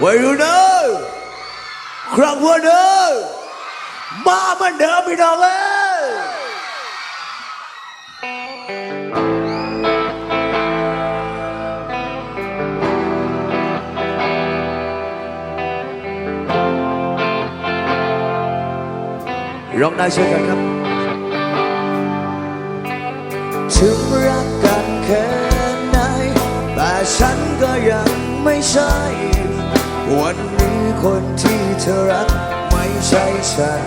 ไว้ดูเด้อครั้งวันเด้อมาเหมันเดิมพี่น้องเอ้ยร้องได้ช่วยกันครับ ถึงรักกันแค่ไหนแต่ฉันก็ยังไม่ใช่ วันนี้คนที่เธอรักไม่ใช่ฉัน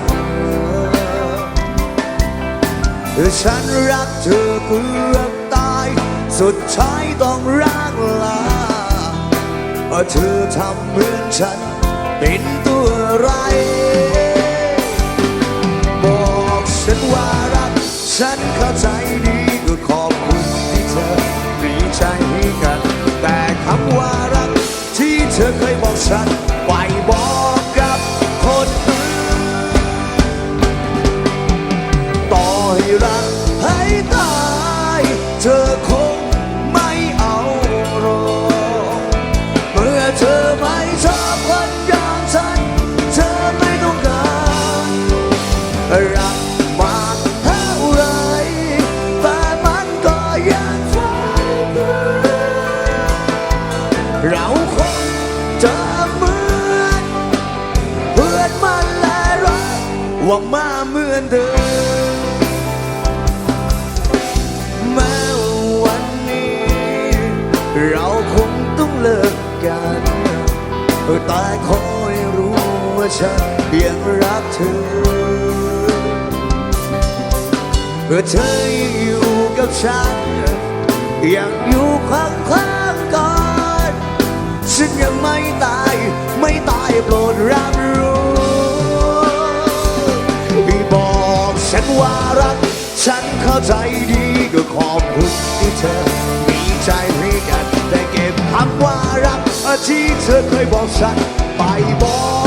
ฉันรักเธอเกือบตาย สุดท้ายต้องรักลาเพราะเธอทำเหมือนฉันเป็นตัว ฉันไปบอกกับคนอื่นต่อให้รักให้ตาย เธอคงไม่เอาหรอกเมื่อเธอไม่ชอบคนอย่างฉัน เธอไม่ต้องการรักมากเท่าไรแต่มันก็ยังใช่เพื่อนเรา วังมาเหมือนเดิมแม้วันนี้ เราคงต้องเลิกกันแต่ขอให้รู้ว่าฉันยังรักเธอเพื่อเธอยังอยู่กับฉันยังอยู่ข้างข้างๆกันฉันยังไม่ตาย นว่ารัก ฉันเข้าใจดีก็ขอบคุณที่เธอ มีใจให้กันแต่เก็บคำว่ารักที่เธอเคยบอกฉันไปบอก